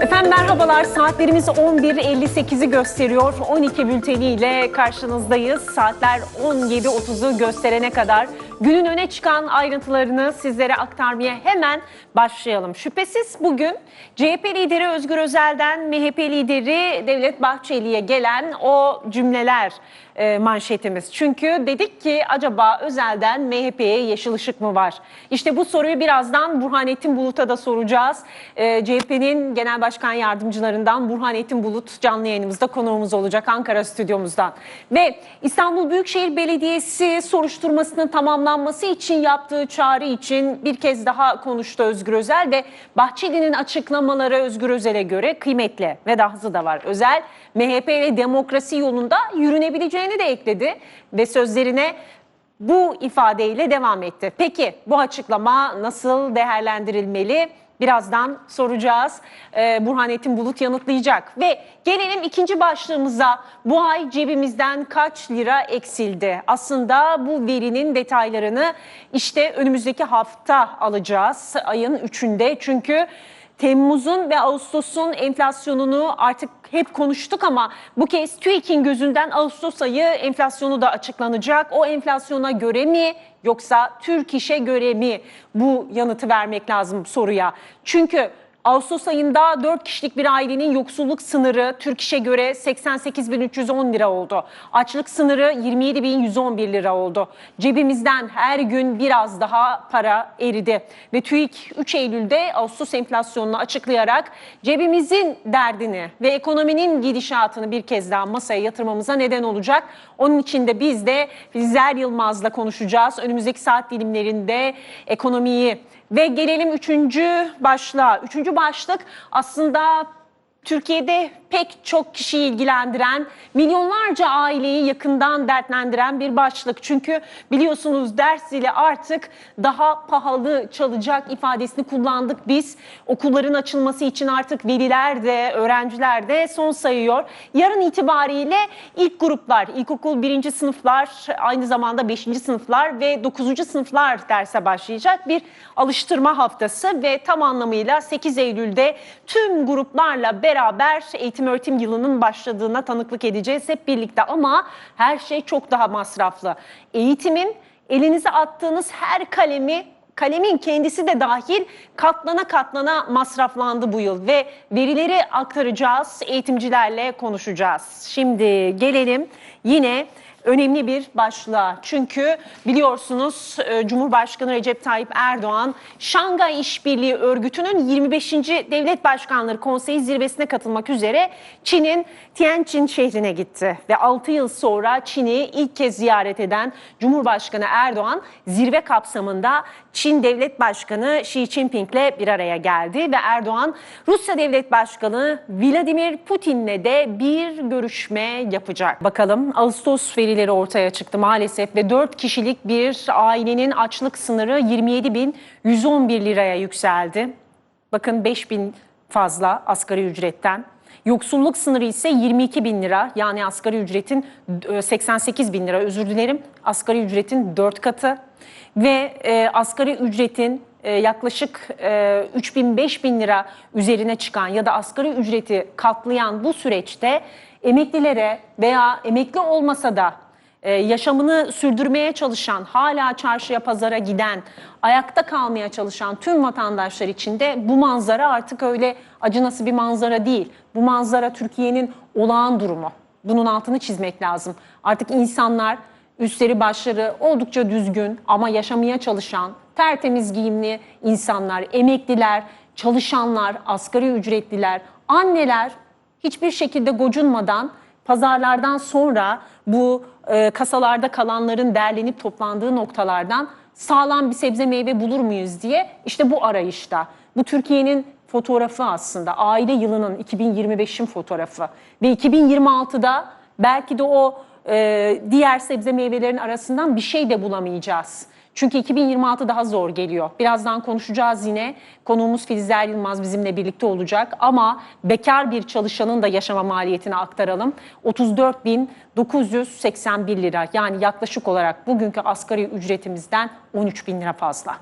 Efendim merhabalar. Saatlerimiz 11.58'i gösteriyor. 12 bülteniyle karşınızdayız. Saatler 17.30'u gösterene kadar günün öne çıkan ayrıntılarını sizlere aktarmaya hemen başlayalım. Şüphesiz bugün CHP lideri Özgür Özel'den MHP lideri Devlet Bahçeli'ye gelen o cümleler e, manşetimiz. Çünkü dedik ki acaba Özel'den MHP'ye yeşil ışık mı var? İşte bu soruyu birazdan Burhanettin Bulut'a da soracağız. E, CHP'nin Genel Başkan Yardımcılarından Burhanettin Bulut canlı yayınımızda konuğumuz olacak Ankara stüdyomuzdan. Ve İstanbul Büyükşehir Belediyesi soruşturmasının tamamlanması için yaptığı çağrı için bir kez daha konuştu Özgür Özel ve Bahçeli'nin açıklamaları Özgür Özel'e göre kıymetli ve dahası da var. Özel MHP ile demokrasi yolunda yürünebileceğini de ekledi ve sözlerine bu ifadeyle devam etti. Peki bu açıklama nasıl değerlendirilmeli? Birazdan soracağız. Ee, Burhanettin Bulut yanıtlayacak. Ve gelelim ikinci başlığımıza. Bu ay cebimizden kaç lira eksildi? Aslında bu verinin detaylarını işte önümüzdeki hafta alacağız. Ayın 3'ünde. Çünkü Temmuz'un ve Ağustos'un enflasyonunu artık hep konuştuk ama bu kez TÜİK'in gözünden Ağustos ayı enflasyonu da açıklanacak. O enflasyona göre mi yoksa Türk İş'e göre mi bu yanıtı vermek lazım soruya. Çünkü Ağustos ayında 4 kişilik bir ailenin yoksulluk sınırı Türk İş'e göre 88.310 lira oldu. Açlık sınırı 27.111 lira oldu. Cebimizden her gün biraz daha para eridi. Ve TÜİK 3 Eylül'de Ağustos enflasyonunu açıklayarak cebimizin derdini ve ekonominin gidişatını bir kez daha masaya yatırmamıza neden olacak. Onun için de biz de Fizer Yılmaz'la konuşacağız. Önümüzdeki saat dilimlerinde ekonomiyi ve gelelim üçüncü başlığa. Üçüncü başlık aslında Türkiye'de pek çok kişiyi ilgilendiren, milyonlarca aileyi yakından dertlendiren bir başlık. Çünkü biliyorsunuz ders zili artık daha pahalı çalacak ifadesini kullandık biz. Okulların açılması için artık veliler de, öğrenciler de son sayıyor. Yarın itibariyle ilk gruplar, ilkokul birinci sınıflar, aynı zamanda beşinci sınıflar ve dokuzuncu sınıflar derse başlayacak bir alıştırma haftası ve tam anlamıyla 8 Eylül'de tüm gruplarla beraber eğitim öğretim yılının başladığına tanıklık edeceğiz hep birlikte ama her şey çok daha masraflı. Eğitimin elinize attığınız her kalemi kalemin kendisi de dahil katlana katlana masraflandı bu yıl ve verileri aktaracağız, eğitimcilerle konuşacağız. Şimdi gelelim yine önemli bir başlığa. Çünkü biliyorsunuz e, Cumhurbaşkanı Recep Tayyip Erdoğan Şangay İşbirliği Örgütü'nün 25. Devlet Başkanları Konseyi zirvesine katılmak üzere Çin'in Tianjin şehrine gitti. Ve 6 yıl sonra Çin'i ilk kez ziyaret eden Cumhurbaşkanı Erdoğan zirve kapsamında Çin Devlet Başkanı Xi Jinping'le bir araya geldi ve Erdoğan Rusya Devlet Başkanı Vladimir Putin'le de bir görüşme yapacak. Bakalım Ağustos verileri ortaya çıktı maalesef ve 4 kişilik bir ailenin açlık sınırı 27.111 liraya yükseldi. Bakın 5 bin fazla asgari ücretten. Yoksulluk sınırı ise 22 bin lira yani asgari ücretin e, 88 bin lira özür dilerim asgari ücretin 4 katı ve e, asgari ücretin e, yaklaşık e, 3 bin 5 bin lira üzerine çıkan ya da asgari ücreti katlayan bu süreçte emeklilere veya emekli olmasa da e, yaşamını sürdürmeye çalışan, hala çarşıya pazara giden, ayakta kalmaya çalışan tüm vatandaşlar için de bu manzara artık öyle acınası bir manzara değil. Bu manzara Türkiye'nin olağan durumu. Bunun altını çizmek lazım. Artık insanlar üstleri başları oldukça düzgün ama yaşamaya çalışan, tertemiz giyimli insanlar, emekliler, çalışanlar, asgari ücretliler, anneler hiçbir şekilde gocunmadan pazarlardan sonra bu e, kasalarda kalanların derlenip toplandığı noktalardan sağlam bir sebze meyve bulur muyuz diye işte bu arayışta. Bu Türkiye'nin fotoğrafı aslında aile yılının 2025'in fotoğrafı ve 2026'da belki de o e, diğer sebze meyvelerin arasından bir şey de bulamayacağız. Çünkü 2026 daha zor geliyor. Birazdan konuşacağız yine. Konuğumuz Filizler Yılmaz bizimle birlikte olacak. Ama bekar bir çalışanın da yaşama maliyetini aktaralım. 34.981 lira yani yaklaşık olarak bugünkü asgari ücretimizden 13 bin lira fazla.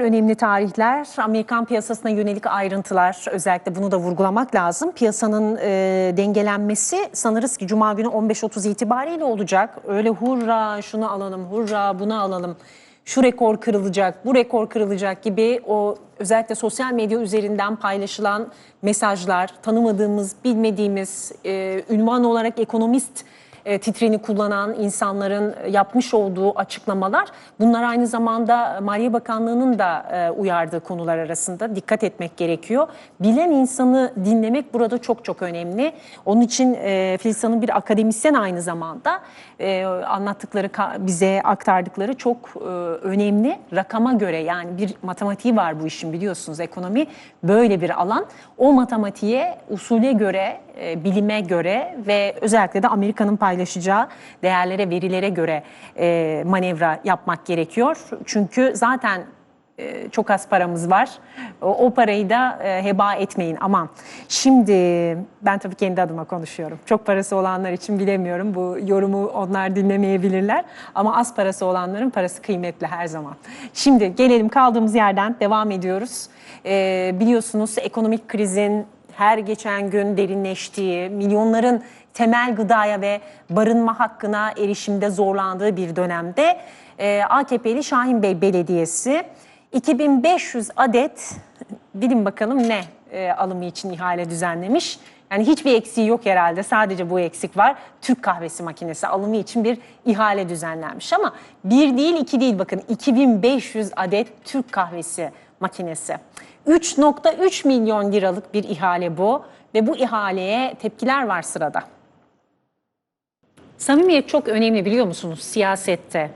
Önemli tarihler, Amerikan piyasasına yönelik ayrıntılar özellikle bunu da vurgulamak lazım. Piyasanın e, dengelenmesi sanırız ki Cuma günü 15.30 itibariyle olacak. Öyle hurra şunu alalım, hurra bunu alalım, şu rekor kırılacak, bu rekor kırılacak gibi o özellikle sosyal medya üzerinden paylaşılan mesajlar, tanımadığımız, bilmediğimiz, e, ünvan olarak ekonomist e, kullanan insanların yapmış olduğu açıklamalar bunlar aynı zamanda Maliye Bakanlığı'nın da e, uyardığı konular arasında dikkat etmek gerekiyor. Bilen insanı dinlemek burada çok çok önemli. Onun için e, Filiz bir akademisyen aynı zamanda e, anlattıkları bize aktardıkları çok e, önemli. Rakama göre yani bir matematiği var bu işin biliyorsunuz ekonomi böyle bir alan. O matematiğe usule göre, e, bilime göre ve özellikle de Amerika'nın paylaşacağı değerlere, verilere göre e, manevra yapmak gerekiyor. Çünkü zaten e, çok az paramız var. O, o parayı da e, heba etmeyin aman. Şimdi ben tabii kendi adıma konuşuyorum. Çok parası olanlar için bilemiyorum. Bu yorumu onlar dinlemeyebilirler. Ama az parası olanların parası kıymetli her zaman. Şimdi gelelim kaldığımız yerden devam ediyoruz. E, biliyorsunuz ekonomik krizin her geçen gün derinleştiği, milyonların temel gıdaya ve barınma hakkına erişimde zorlandığı bir dönemde e, AKP'li Şahin Bey Belediyesi 2500 adet bilin bakalım ne e, alımı için ihale düzenlemiş. Yani hiçbir eksiği yok herhalde. Sadece bu eksik var. Türk kahvesi makinesi alımı için bir ihale düzenlenmiş ama bir değil iki değil bakın 2500 adet Türk kahvesi makinesi. 3.3 milyon liralık bir ihale bu ve bu ihaleye tepkiler var sırada. Samimiyet çok önemli biliyor musunuz siyasette,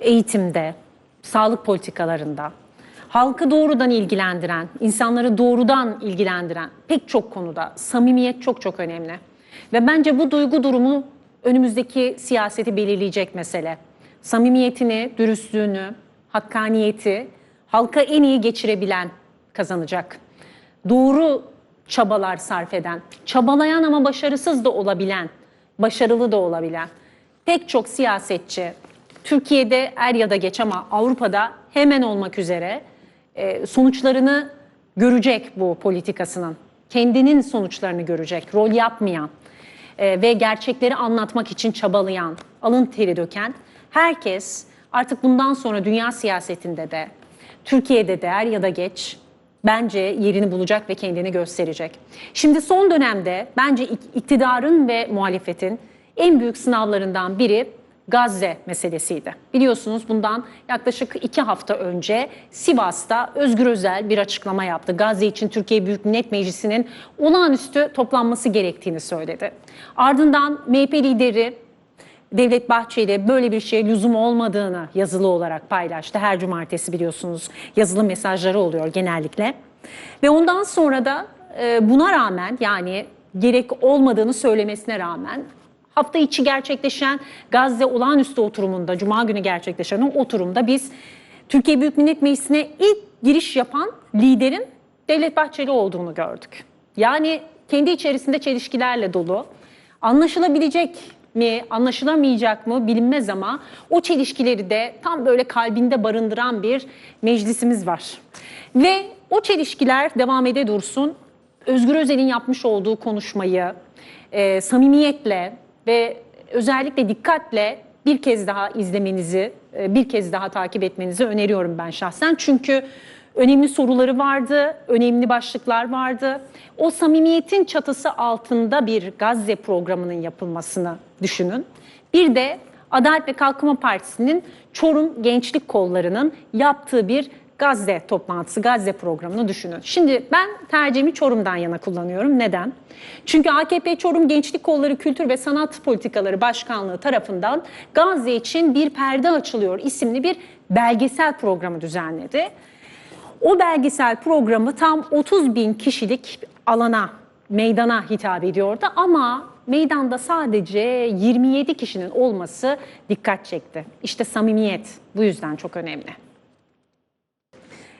eğitimde, sağlık politikalarında. Halkı doğrudan ilgilendiren, insanları doğrudan ilgilendiren pek çok konuda samimiyet çok çok önemli. Ve bence bu duygu durumu önümüzdeki siyaseti belirleyecek mesele. Samimiyetini, dürüstlüğünü, hakkaniyeti halka en iyi geçirebilen kazanacak. Doğru çabalar sarf eden, çabalayan ama başarısız da olabilen, başarılı da olabilen pek çok siyasetçi Türkiye'de er ya da geç ama Avrupa'da hemen olmak üzere e, sonuçlarını görecek bu politikasının. Kendinin sonuçlarını görecek, rol yapmayan e, ve gerçekleri anlatmak için çabalayan, alın teri döken herkes artık bundan sonra dünya siyasetinde de, Türkiye'de de er ya da geç bence yerini bulacak ve kendini gösterecek. Şimdi son dönemde bence ik- iktidarın ve muhalefetin en büyük sınavlarından biri Gazze meselesiydi. Biliyorsunuz bundan yaklaşık iki hafta önce Sivas'ta Özgür Özel bir açıklama yaptı. Gazze için Türkiye Büyük Millet Meclisi'nin olağanüstü toplanması gerektiğini söyledi. Ardından MHP lideri Devlet Bahçeli böyle bir şeye lüzum olmadığını yazılı olarak paylaştı. Her cumartesi biliyorsunuz yazılı mesajları oluyor genellikle. Ve ondan sonra da e, buna rağmen yani gerek olmadığını söylemesine rağmen hafta içi gerçekleşen Gazze olağanüstü oturumunda, Cuma günü gerçekleşen o oturumda biz Türkiye Büyük Millet Meclisi'ne ilk giriş yapan liderin Devlet Bahçeli olduğunu gördük. Yani kendi içerisinde çelişkilerle dolu. Anlaşılabilecek mi, anlaşılamayacak mı bilinmez ama o çelişkileri de tam böyle kalbinde barındıran bir meclisimiz var. Ve o çelişkiler devam ede dursun. Özgür Özel'in yapmış olduğu konuşmayı e, samimiyetle ve özellikle dikkatle bir kez daha izlemenizi, e, bir kez daha takip etmenizi öneriyorum ben şahsen. Çünkü önemli soruları vardı, önemli başlıklar vardı. O samimiyetin çatısı altında bir Gazze programının yapılmasını düşünün. Bir de Adalet ve Kalkınma Partisi'nin Çorum Gençlik Kolları'nın yaptığı bir Gazze toplantısı, Gazze programını düşünün. Şimdi ben tercihimi Çorum'dan yana kullanıyorum. Neden? Çünkü AKP Çorum Gençlik Kolları Kültür ve Sanat Politikaları Başkanlığı tarafından Gazze için bir perde açılıyor isimli bir belgesel programı düzenledi. O belgesel programı tam 30 bin kişilik alana, meydana hitap ediyordu ama meydanda sadece 27 kişinin olması dikkat çekti. İşte samimiyet bu yüzden çok önemli.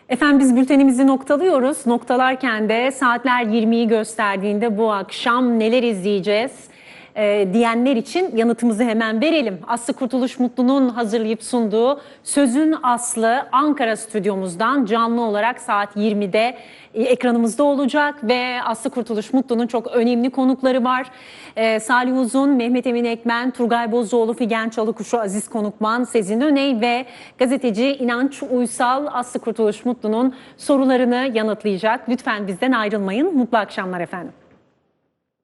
Efendim biz bültenimizi noktalıyoruz. Noktalarken de saatler 20'yi gösterdiğinde bu akşam neler izleyeceğiz? E, diyenler için yanıtımızı hemen verelim. Aslı Kurtuluş Mutlu'nun hazırlayıp sunduğu Sözün Aslı Ankara stüdyomuzdan canlı olarak saat 20'de e, ekranımızda olacak ve Aslı Kurtuluş Mutlu'nun çok önemli konukları var. E, Salih Uzun, Mehmet Emin Ekmen, Turgay Bozoğlu, Figen Çalıkuşu, Aziz Konukman, Sezin Öney ve gazeteci İnanç Uysal Aslı Kurtuluş Mutlu'nun sorularını yanıtlayacak. Lütfen bizden ayrılmayın. Mutlu akşamlar efendim.